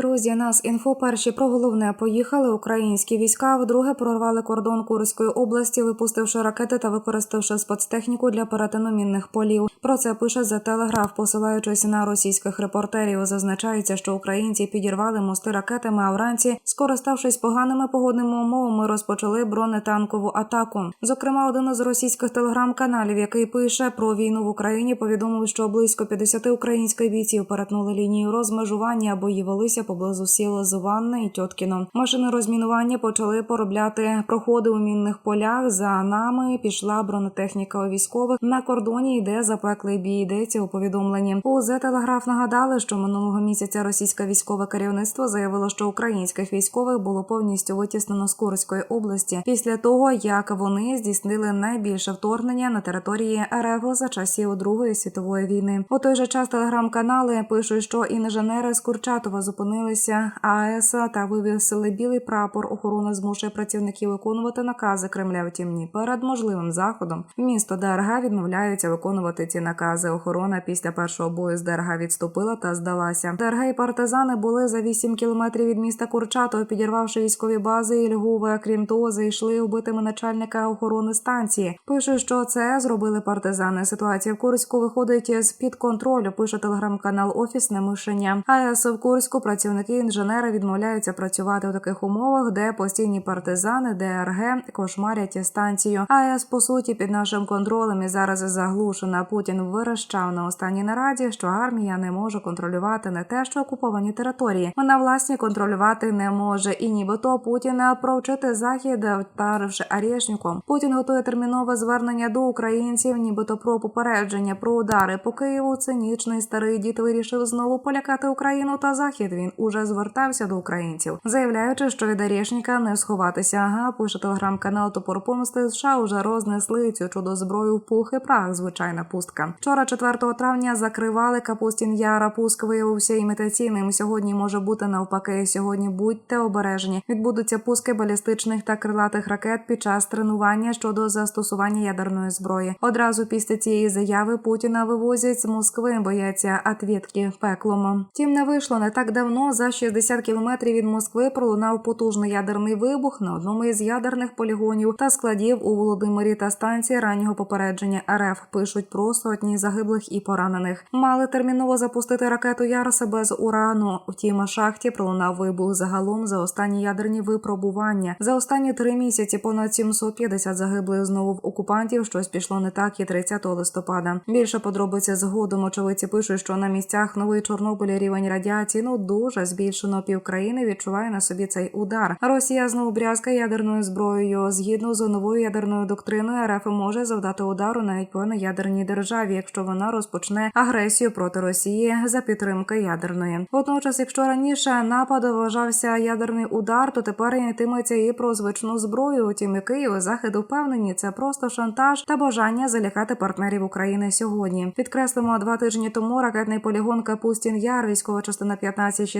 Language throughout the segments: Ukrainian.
Друзі, нас інфо перші про головне поїхали. Українські війська вдруге прорвали кордон Курської області, випустивши ракети та використавши спецтехніку для перетину мінних полів. Про це пише за телеграф, посилаючись на російських репортерів. Зазначається, що українці підірвали мости ракетами, а вранці, скориставшись поганими погодними умовами, розпочали бронетанкову атаку. Зокрема, один із російських телеграм-каналів, який пише про війну в Україні, повідомив, що близько 50 українських бійців перетнули лінію розмежування або її велися поблизу сіл Зуванне і Тьоткіно. Машини розмінування почали поробляти проходи у мінних полях. За нами пішла бронетехніка у військових. На кордоні йде запеклий бій. Йдеться у повідомленні. У «Зе Телеграф нагадали, що минулого місяця російське військове керівництво заявило, що українських військових було повністю витіснено з Курської області після того, як вони здійснили найбільше вторгнення на території РФ за часів Другої світової війни. У той же час телеграм-канали пишуть, що інженери з Курчатова зупинилися АЕС та вивісили білий прапор. Охорона змушує працівників виконувати накази Кремля. Втім, ні перед можливим заходом місто ДРГ відмовляються виконувати ці накази. Охорона після першого бою з ДРГ відступила та здалася. ДРГ і партизани були за 8 кілометрів від міста Курчатов, підірвавши військові бази і Львова. Крім того, зайшли убитими начальника охорони станції. Пишуть, що це зробили партизани. Ситуація в Курську виходить з під контролю. Пише телеграм-канал Офісне мишення. АЕС в Курську працівники інженери відмовляються працювати у таких умовах, де постійні партизани ДРГ кошмарять станцію. АЕС по суті під нашим контролем і зараз заглушена. Путін вирощав на останній нараді, що армія не може контролювати не те, що окуповані території. Вона власні контролювати не може. І нібито Путін провчити захід, вдаривши Арєшніком. Путін готує термінове звернення до українців, нібито про попередження про удари по Києву. Цинічний старий дід вирішив знову полякати Україну та захід. Він уже звертався до українців, заявляючи, що від Арєшніка не сховатися. Ага, пише телеграм-канал Топор помсти США уже рознесли цю чудо зброю пух і прах. Звичайна пустка. Вчора, 4 травня, закривали Капустін Яра. Пуск виявився імітаційним. Сьогодні може бути навпаки. Сьогодні будьте обережні. Відбудуться пуски балістичних та крилатих ракет під час тренування щодо застосування ядерної зброї. Одразу після цієї заяви Путіна вивозять з Москви. Бояться атвітки пеклом. Тім не вийшло не так давно. За 60 кілометрів від Москви пролунав потужний ядерний вибух на одному із ядерних полігонів та складів у Володимирі та станції раннього попередження РФ. Пишуть про сотні загиблих і поранених. Мали терміново запустити ракету Яроса без урану. Втім, шахті пролунав вибух загалом за останні ядерні випробування. За останні три місяці понад 750 загиблих знову в окупантів. Щось пішло не так і 30 листопада. Більше подробиці згодом очевидці пишуть, що на місцях нової Чорнобиля рівень радіації ну дуже збільшено. Півкраїни відчуває на собі цей удар. Росія знову брязкає ядерною зброєю. Згідно з новою ядерною доктриною, РФ може завдати удару навіть по неядерній державі, якщо вона розпочне агресію проти Росії за підтримки ядерної. Водночас, якщо раніше напад вважався ядерний удар, то тепер йтиметься і про звичну зброю. Утім, і Київ захід упевнені, це просто шантаж та бажання залякати партнерів України сьогодні. Підкреслимо два тижні тому ракетний полігон Капустін Яр, військова частина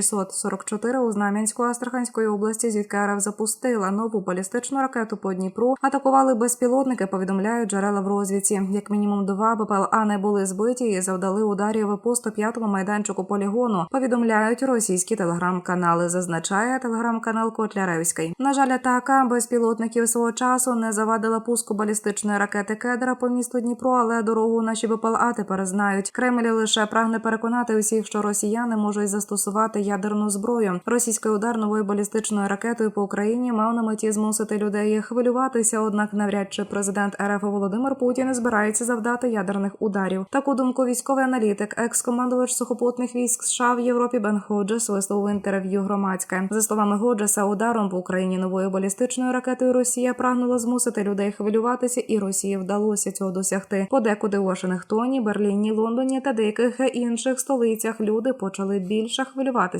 15644 у Знам'янську Астраханської області, звідки РФ запустила нову балістичну ракету по Дніпру. Атакували безпілотники. Повідомляють джерела в розвідці. Як мінімум два БПЛА не були збиті і завдали ударів по 105-му майданчику полігону. Повідомляють російські телеграм-канали. Зазначає телеграм-канал Котляревський. На жаль, атака безпілотників свого часу не завадила пуску балістичної ракети Кедра по місту Дніпро, але дорогу наші БПЛА тепер знають. Кремль лише прагне переконати усіх, що росіяни можуть застосувати ядерну зброю. Російський удар новою балістичною ракетою по Україні мав на меті змусити людей хвилюватися. Однак, навряд чи президент РФ Володимир Путін збирається завдати ядерних ударів. Таку думку військовий аналітик, екс-командувач сухопутних військ США в Європі Бен Ходжес висловив інтерв'ю громадське. За словами Годжеса, ударом по Україні новою балістичною ракетою Росія прагнула змусити людей хвилюватися, і Росії вдалося цього досягти. Подекуди у Вашингтоні, Берліні, Лондоні та деяких інших столицях люди почали більше хвилюватися,